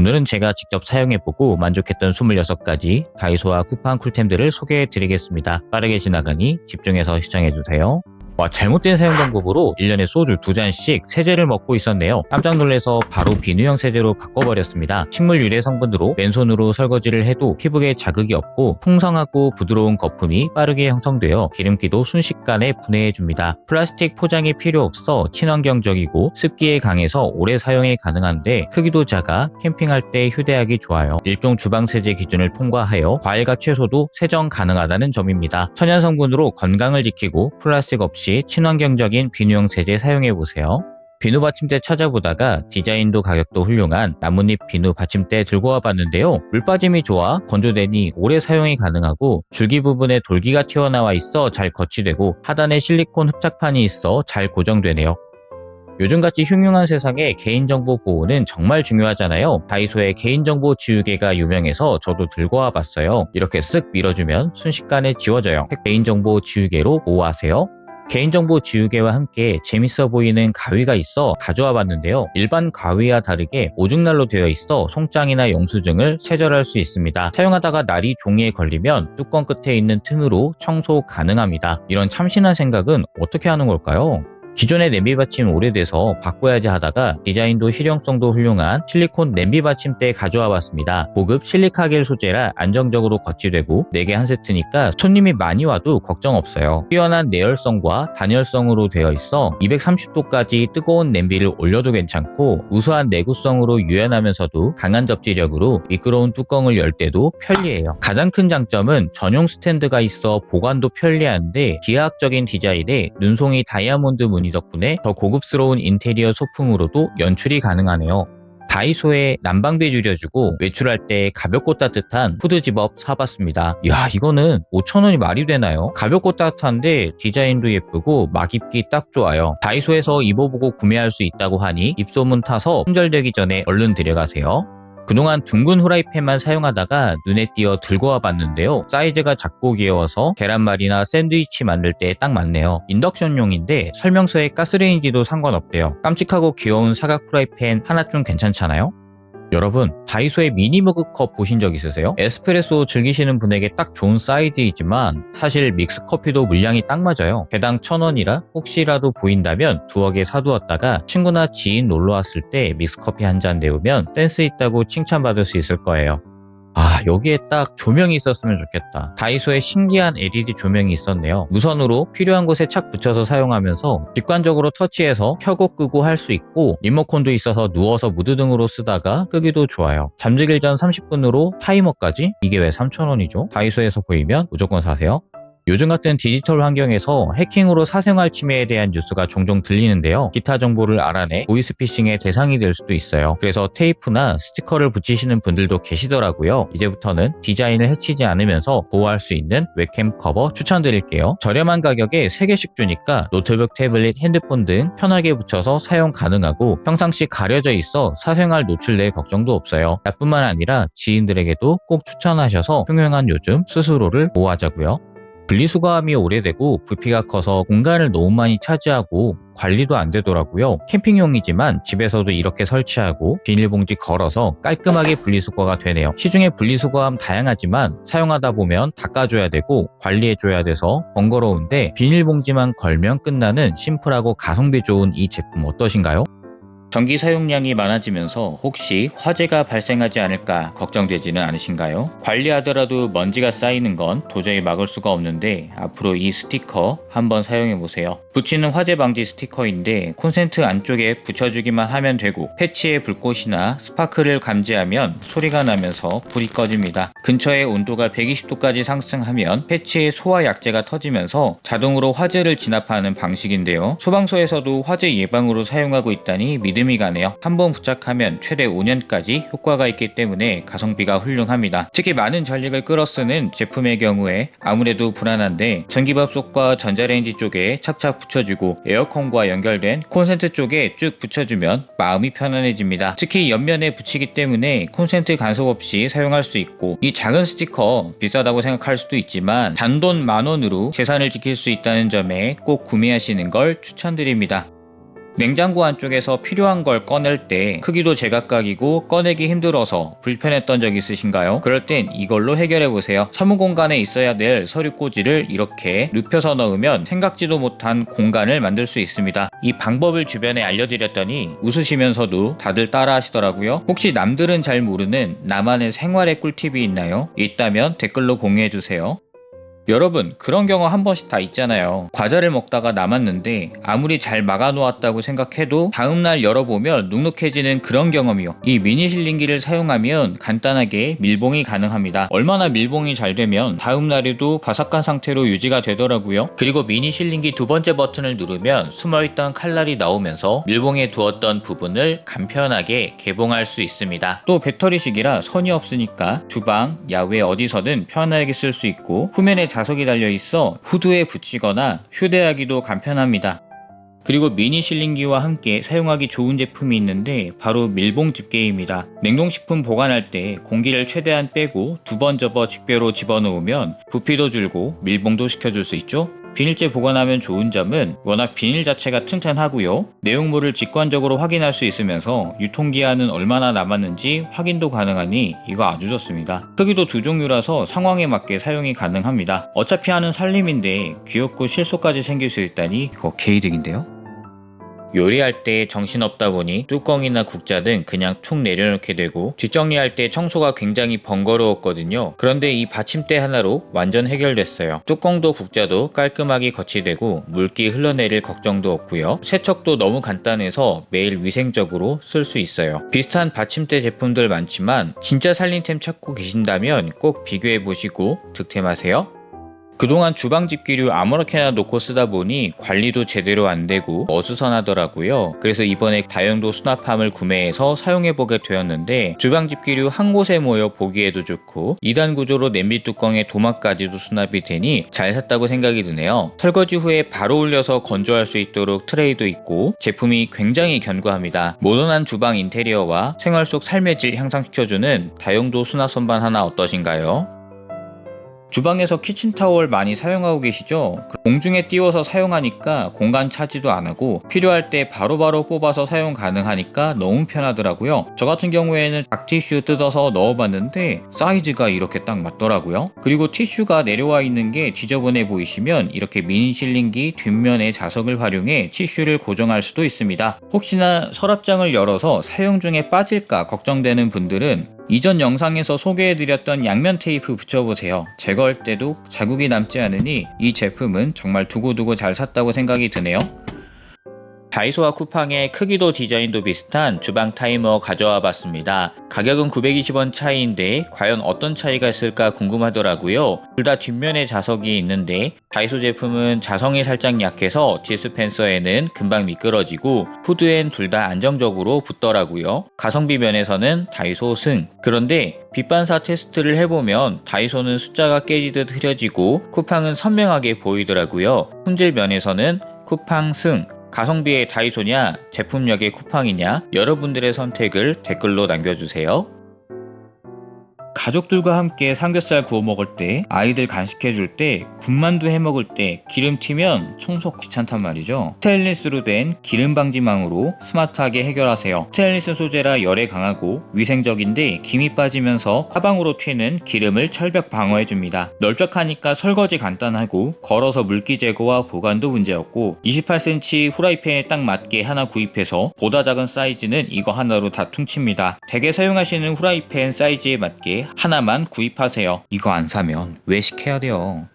오늘은 제가 직접 사용해보고 만족했던 26가지 다이소와 쿠팡 쿨템들을 소개해드리겠습니다. 빠르게 지나가니 집중해서 시청해주세요. 와, 잘못된 사용 방법으로 1년에 소주 2잔씩 세제를 먹고 있었네요. 깜짝 놀라서 바로 비누형 세제로 바꿔버렸습니다. 식물 유래 성분으로 맨손으로 설거지를 해도 피부에 자극이 없고 풍성하고 부드러운 거품이 빠르게 형성되어 기름기도 순식간에 분해해줍니다. 플라스틱 포장이 필요 없어 친환경적이고 습기에 강해서 오래 사용이 가능한데 크기도 작아 캠핑할 때 휴대하기 좋아요. 일종 주방 세제 기준을 통과하여 과일과 채소도 세정 가능하다는 점입니다. 천연 성분으로 건강을 지키고 플라스틱 없이 친환경적인 비누형 세제 사용해보세요. 비누 받침대 찾아보다가 디자인도 가격도 훌륭한 나뭇잎 비누 받침대 들고 와봤는데요. 물 빠짐이 좋아 건조되니 오래 사용이 가능하고 줄기 부분에 돌기가 튀어나와 있어 잘 거치되고 하단에 실리콘 흡착판이 있어 잘 고정되네요. 요즘같이 흉흉한 세상에 개인정보 보호는 정말 중요하잖아요. 다이소의 개인정보 지우개가 유명해서 저도 들고 와봤어요. 이렇게 쓱 밀어주면 순식간에 지워져요. 개인정보 지우개로 보호하세요. 개인정보 지우개와 함께 재밌어 보이는 가위가 있어 가져와 봤는데요. 일반 가위와 다르게 오죽날로 되어 있어 송장이나 영수증을 세절할 수 있습니다. 사용하다가 날이 종이에 걸리면 뚜껑 끝에 있는 틈으로 청소 가능합니다. 이런 참신한 생각은 어떻게 하는 걸까요? 기존의 냄비 받침 오래돼서 바꿔야지 하다가 디자인도 실용성도 훌륭한 실리콘 냄비 받침대 가져와 봤습니다. 고급 실리카겔 소재라 안정적으로 거치되고 4개 한 세트니까 손님이 많이 와도 걱정 없어요. 뛰어난 내열성과 단열성으로 되어 있어 230도까지 뜨거운 냄비를 올려도 괜찮고 우수한 내구성으로 유연하면서도 강한 접지력으로 미끄러운 뚜껑을 열 때도 편리해요. 가장 큰 장점은 전용 스탠드가 있어 보관도 편리한데 기하학적인 디자인에 눈송이 다이아몬드 무늬 덕분에 더 고급스러운 인테리어 소품으로도 연출이 가능하네요. 다이소에 난방비 줄여주고 외출할 때 가볍고 따뜻한 후드 집업 사봤습니다. 이야 이거는 5천원이 말이 되나요? 가볍고 따뜻한데 디자인도 예쁘고 막 입기 딱 좋아요. 다이소에서 입어보고 구매할 수 있다고 하니 입소문 타서 품절되기 전에 얼른 들여가세요. 그동안 둥근 후라이팬만 사용하다가 눈에 띄어 들고 와봤는데요. 사이즈가 작고 귀여워서 계란말이나 샌드위치 만들 때 딱 맞네요. 인덕션용인데 설명서에 가스레인지도 상관없대요. 깜찍하고 귀여운 사각 후라이팬 하나 좀 괜찮잖아요? 여러분, 다이소의 미니 머그컵 보신 적 있으세요? 에스프레소 즐기시는 분에게 딱 좋은 사이즈이지만 사실 믹스 커피도 물량이 딱 맞아요. 개당 천 원이라 혹시라도 보인다면 두어 개 사두었다가 친구나 지인 놀러 왔을 때 믹스 커피 한 잔 내우면 센스 있다고 칭찬받을 수 있을 거예요. 아, 여기에 딱 조명이 있었으면 좋겠다. 다이소에 신기한 LED 조명이 있었네요. 무선으로 필요한 곳에 착 붙여서 사용하면서 직관적으로 터치해서 켜고 끄고 할 수 있고 리모컨도 있어서 누워서 무드등으로 쓰다가 끄기도 좋아요. 잠들기 전 30분으로 타이머까지? 이게 왜 3,000원이죠? 다이소에서 보이면 무조건 사세요. 요즘 같은 디지털 환경에서 해킹으로 사생활 침해에 대한 뉴스가 종종 들리는데요. 기타 정보를 알아내 보이스피싱의 대상이 될 수도 있어요. 그래서 테이프나 스티커를 붙이시는 분들도 계시더라고요. 이제부터는 디자인을 해치지 않으면서 보호할 수 있는 웹캠 커버 추천드릴게요. 저렴한 가격에 3개씩 주니까 노트북, 태블릿, 핸드폰 등 편하게 붙여서 사용 가능하고 평상시 가려져 있어 사생활 노출될 걱정도 없어요. 나뿐만 아니라 지인들에게도 꼭 추천하셔서 평행한 요즘 스스로를 보호하자고요. 분리수거함이 오래되고 부피가 커서 공간을 너무 많이 차지하고 관리도 안 되더라고요. 캠핑용이지만 집에서도 이렇게 설치하고 비닐봉지 걸어서 깔끔하게 분리수거가 되네요. 시중에 분리수거함 다양하지만 사용하다 보면 닦아줘야 되고 관리해줘야 돼서 번거로운데 비닐봉지만 걸면 끝나는 심플하고 가성비 좋은 이 제품 어떠신가요? 전기 사용량이 많아지면서 혹시 화재가 발생하지 않을까 걱정되지는 않으신가요? 관리하더라도 먼지가 쌓이는 건 도저히 막을 수가 없는데 앞으로 이 스티커 한번 사용해 보세요. 붙이는 화재 방지 스티커인데 콘센트 안쪽에 붙여주기만 하면 되고 패치에 불꽃이나 스파크를 감지하면 소리가 나면서 불이 꺼집니다. 근처의 온도가 120도까지 상승하면 패치의 소화 약재가 터지면서 자동으로 화재를 진압하는 방식인데요. 소방서에서도 화재 예방으로 사용하고 있다니 믿음 이 가네요. 한번 부착하면 최대 5년까지 효과가 있기 때문에 가성비가 훌륭합니다. 특히 많은 전력을 끌어쓰는 제품의 경우에 아무래도 불안한데 전기밥솥과 전자레인지 쪽에 착착 붙여주고 에어컨과 연결된 콘센트 쪽에 쭉 붙여주면 마음이 편안해집니다. 특히 옆면에 붙이기 때문에 콘센트 간섭 없이 사용할 수 있고 이 작은 스티커 비싸다고 생각할 수도 있지만 단돈 만 원으로 재산을 지킬 수 있다는 점에 꼭 구매하시는 걸 추천드립니다. 냉장고 안쪽에서 필요한 걸 꺼낼 때 크기도 제각각이고 꺼내기 힘들어서 불편했던 적 있으신가요? 그럴 땐 이걸로 해결해 보세요. 사무 공간에 있어야 될 서류 꽂이를 이렇게 눕혀서 넣으면 생각지도 못한 공간을 만들 수 있습니다. 이 방법을 주변에 알려드렸더니 웃으시면서도 다들 따라 하시더라고요. 혹시 남들은 잘 모르는 나만의 생활의 꿀팁이 있나요? 있다면 댓글로 공유해 주세요. 여러분 그런 경우 한 번씩 다 있잖아요. 과자를 먹다가 남았는데 아무리 잘 막아놓았다고 생각해도 다음날 열어보면 눅눅해지는 그런 경험이요. 이 미니 실링기를 사용하면 간단하게 밀봉이 가능합니다. 얼마나 밀봉이 잘 되면 다음날에도 바삭한 상태로 유지가 되더라고요. 그리고 미니 실링기 두 번째 버튼을 누르면 숨어있던 칼날이 나오면서 밀봉해 두었던 부분을 간편하게 개봉할 수 있습니다. 또 배터리식이라 선이 없으니까 주방, 야외 어디서든 편하게 쓸 수 있고 후면에 자석이 달려 있어 후드에 붙이거나 휴대하기도 간편합니다. 그리고 미니 실링기와 함께 사용하기 좋은 제품이 있는데 바로 밀봉 집게입니다. 냉동식품 보관할 때 공기를 최대한 빼고 두 번 접어 집게로 집어넣으면 부피도 줄고 밀봉도 시켜줄 수 있죠. 비닐재 보관하면 좋은 점은 워낙 비닐 자체가 튼튼하고요. 내용물을 직관적으로 확인할 수 있으면서 유통기한은 얼마나 남았는지 확인도 가능하니 이거 아주 좋습니다. 크기도 두 종류라서 상황에 맞게 사용이 가능합니다. 어차피 하는 살림인데 귀엽고 실속까지 생길 수 있다니 이거 개이득인데요? 요리할 때 정신없다 보니 뚜껑이나 국자 등 그냥 툭 내려놓게 되고 뒷정리할 때 청소가 굉장히 번거로웠거든요. 그런데 이 받침대 하나로 완전 해결됐어요. 뚜껑도 국자도 깔끔하게 거치되고 물기 흘러내릴 걱정도 없고요. 세척도 너무 간단해서 매일 위생적으로 쓸 수 있어요. 비슷한 받침대 제품들 많지만 진짜 살림템 찾고 계신다면 꼭 비교해 보시고 득템하세요. 그동안 주방 집기류 아무렇게나 놓고 쓰다 보니 관리도 제대로 안 되고 어수선하더라고요. 그래서 이번에 다용도 수납함을 구매해서 사용해보게 되었는데 주방 집기류 한 곳에 모여 보기에도 좋고 2단 구조로 냄비 뚜껑에 도마까지도 수납이 되니 잘 샀다고 생각이 드네요. 설거지 후에 바로 올려서 건조할 수 있도록 트레이도 있고 제품이 굉장히 견고합니다. 모던한 주방 인테리어와 생활 속 삶의 질 향상시켜주는 다용도 수납 선반 하나 어떠신가요? 주방에서 키친타월 많이 사용하고 계시죠? 공중에 띄워서 사용하니까 공간 차지도 안 하고 필요할 때 바로 바로 뽑아서 사용 가능하니까 너무 편하더라고요. 저 같은 경우에는 닭티슈 뜯어서 넣어봤는데 사이즈가 이렇게 딱 맞더라고요. 그리고 티슈가 내려와 있는 게 지저분해 보이시면 이렇게 미니 실링기 뒷면에 자석을 활용해 티슈를 고정할 수도 있습니다. 혹시나 서랍장을 열어서 사용 중에 빠질까 걱정되는 분들은 이전 영상에서 소개해드렸던 양면 테이프 붙여보세요. 제거할 때도 자국이 남지 않으니 이 제품은 정말 두고두고 잘 샀다고 생각이 드네요. 다이소와 쿠팡의 크기도 디자인도 비슷한 주방 타이머 가져와 봤습니다. 가격은 920원 차이인데 과연 어떤 차이가 있을까 궁금하더라고요. 둘 다 뒷면에 자석이 있는데 다이소 제품은 자성이 살짝 약해서 디스펜서에는 금방 미끄러지고 후드엔 둘 다 안정적으로 붙더라고요. 가성비 면에서는 다이소 승. 그런데 빛반사 테스트를 해보면 다이소는 숫자가 깨지듯 흐려지고 쿠팡은 선명하게 보이더라고요. 품질 면에서는 쿠팡 승. 가성비의 다이소냐, 제품력의 쿠팡이냐, 여러분들의 선택을 댓글로 남겨주세요. 가족들과 함께 삼겹살 구워 먹을 때, 아이들 간식해 줄 때, 군만두 해 먹을 때 기름 튀면 청소 귀찮단 말이죠. 스테인리스로 된 기름 방지망으로 스마트하게 해결하세요. 스테인리스 소재라 열에 강하고 위생적인데 김이 빠지면서 화방으로 튀는 기름을 철벽 방어해 줍니다. 넓적하니까 설거지 간단하고 걸어서 물기 제거와 보관도 문제없고 28cm 후라이팬에 딱 맞게 하나 구입해서 보다 작은 사이즈는 이거 하나로 다 퉁칩니다. 대개 사용하시는 후라이팬 사이즈에 맞게 하나만 구입하세요. 이거 안 사면 외식해야 돼요.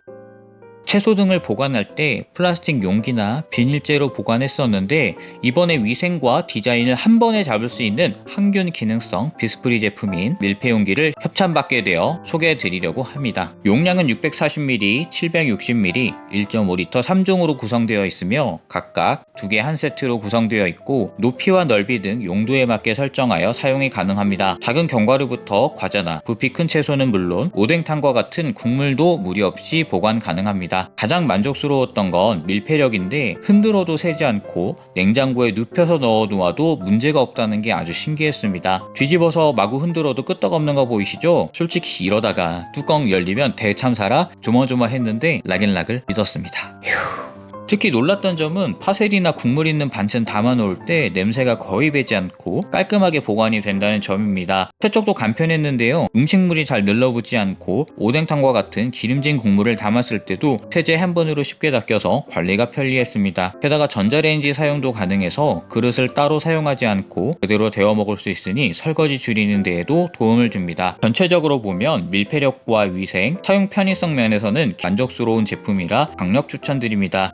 채소 등을 보관할 때 플라스틱 용기나 비닐재로 보관했었는데 이번에 위생과 디자인을 한 번에 잡을 수 있는 항균 기능성 비스프리 제품인 밀폐 용기를 협찬받게 되어 소개해 드리려고 합니다. 용량은 640ml, 760ml, 1.5L 3종으로 구성되어 있으며 각각 두 개 한 세트로 구성되어 있고 높이와 넓이 등 용도에 맞게 설정하여 사용이 가능합니다. 작은 견과류부터 과자나 부피 큰 채소는 물론 오뎅탕과 같은 국물도 무리 없이 보관 가능합니다. 가장 만족스러웠던 건 밀폐력인데 흔들어도 새지 않고 냉장고에 눕혀서 넣어 놓아도 문제가 없다는 게 아주 신기했습니다. 뒤집어서 마구 흔들어도 끄떡없는 거 보이시죠? 솔직히 이러다가 뚜껑 열리면 대참사라 조마조마했는데 락앤락을 믿었습니다. 휴. 특히 놀랐던 점은 파셀이나 국물 있는 반찬 담아 놓을 때 냄새가 거의 배지 않고 깔끔하게 보관이 된다는 점입니다. 세척도 간편했는데요. 음식물이 잘 늘러붙지 않고 오뎅탕과 같은 기름진 국물을 담았을 때도 세제 한 번으로 쉽게 닦여서 관리가 편리했습니다. 게다가 전자레인지 사용도 가능해서 그릇을 따로 사용하지 않고 그대로 데워 먹을 수 있으니 설거지 줄이는 데에도 도움을 줍니다. 전체적으로 보면 밀폐력과 위생, 사용 편의성 면에서는 만족스러운 제품이라 강력 추천드립니다.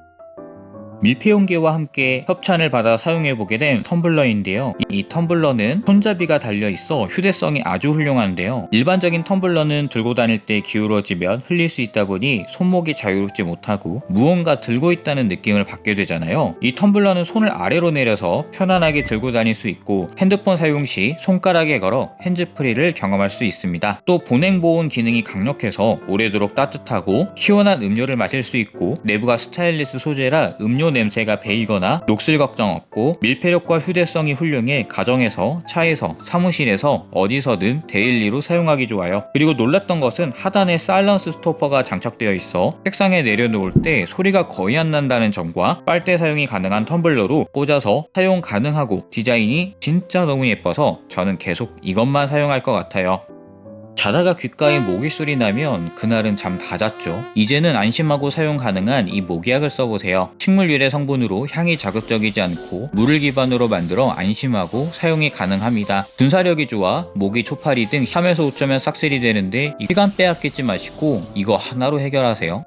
밀폐용기와 함께 협찬을 받아 사용해보게 된 텀블러인데요. 이, 이 텀블러는 손잡이가 달려있어 휴대성이 아주 훌륭한데요. 일반적인 텀블러는 들고 다닐 때 기울어지면 흘릴 수 있다 보니 손목이 자유롭지 못하고 무언가 들고 있다는 느낌을 받게 되잖아요. 이 텀블러는 손을 아래로 내려서 편안하게 들고 다닐 수 있고 핸드폰 사용 시 손가락에 걸어 핸즈프리를 경험할 수 있습니다. 또 보냉 보온 기능이 강력해서 오래도록 따뜻하고 시원한 음료를 마실 수 있고 내부가 스타일리스 소재라 음료 냄새가 배이거나 녹슬 걱정 없고 밀폐력과 휴대성이 훌륭해 가정에서 차에서 사무실에서 어디서든 데일리로 사용하기 좋아요. 그리고 놀랐던 것은 하단에 사일런스 스토퍼가 장착되어 있어 책상에 내려놓을 때 소리가 거의 안 난다는 점과 빨대 사용이 가능한 텀블러로 꽂아서 사용 가능하고 디자인이 진짜 너무 예뻐서 저는 계속 이것만 사용할 것 같아요. 자다가 귓가에 모기 소리 나면 그날은 잠 다 잤죠. 이제는 안심하고 사용 가능한 이 모기약을 써보세요. 식물 유래 성분으로 향이 자극적이지 않고 물을 기반으로 만들어 안심하고 사용이 가능합니다. 분사력이 좋아 모기 초파리 등 3에서 5초면 싹쓸이 되는데 시간 빼앗기지 마시고 이거 하나로 해결하세요.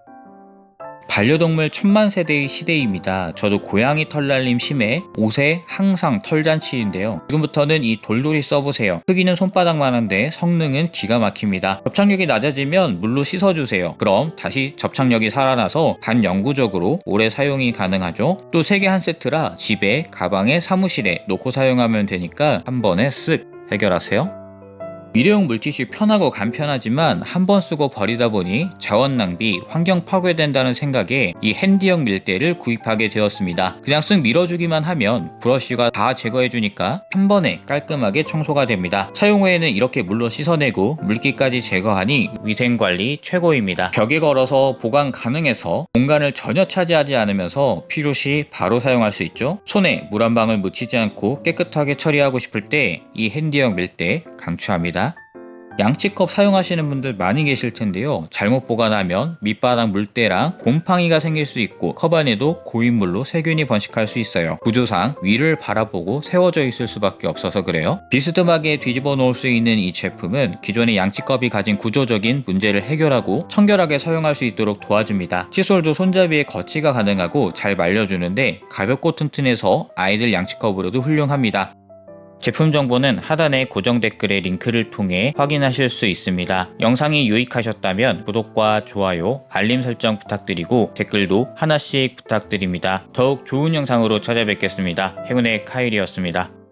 반려동물 천만 세대의 시대입니다. 저도 고양이 털날림 심해 옷에 항상 털잔치인데요. 지금부터는 이 돌돌이 써보세요. 크기는 손바닥만한데 성능은 기가 막힙니다. 접착력이 낮아지면 물로 씻어주세요. 그럼 다시 접착력이 살아나서 반영구적으로 오래 사용이 가능하죠. 또세개한 세트라 집에, 가방에, 사무실에 놓고 사용하면 되니까 한 번에 쓱 해결하세요. 일회용 물티슈 편하고 간편하지만 한 번 쓰고 버리다 보니 자원 낭비, 환경 파괴된다는 생각에 이 핸디형 밀대를 구입하게 되었습니다. 그냥 쓱 밀어주기만 하면 브러쉬가 다 제거해주니까 한 번에 깔끔하게 청소가 됩니다. 사용 후에는 이렇게 물로 씻어내고 물기까지 제거하니 위생관리 최고입니다. 벽에 걸어서 보관 가능해서 공간을 전혀 차지하지 않으면서 필요시 바로 사용할 수 있죠. 손에 물 한 방울 묻히지 않고 깨끗하게 처리하고 싶을 때 이 핸디형 밀대 강추합니다. 양치컵 사용하시는 분들 많이 계실 텐데요. 잘못 보관하면 밑바닥 물때랑 곰팡이가 생길 수 있고 컵 안에도 고인물로 세균이 번식할 수 있어요. 구조상 위를 바라보고 세워져 있을 수밖에 없어서 그래요. 비스듬하게 뒤집어 놓을 수 있는 이 제품은 기존의 양치컵이 가진 구조적인 문제를 해결하고 청결하게 사용할 수 있도록 도와줍니다. 칫솔도 손잡이에 거치가 가능하고 잘 말려주는데 가볍고 튼튼해서 아이들 양치컵으로도 훌륭합니다. 제품 정보는 하단의 고정 댓글의 링크를 통해 확인하실 수 있습니다. 영상이 유익하셨다면 구독과 좋아요, 알림 설정 부탁드리고 댓글도 하나씩 부탁드립니다. 더욱 좋은 영상으로 찾아뵙겠습니다. 행운의 카일이었습니다.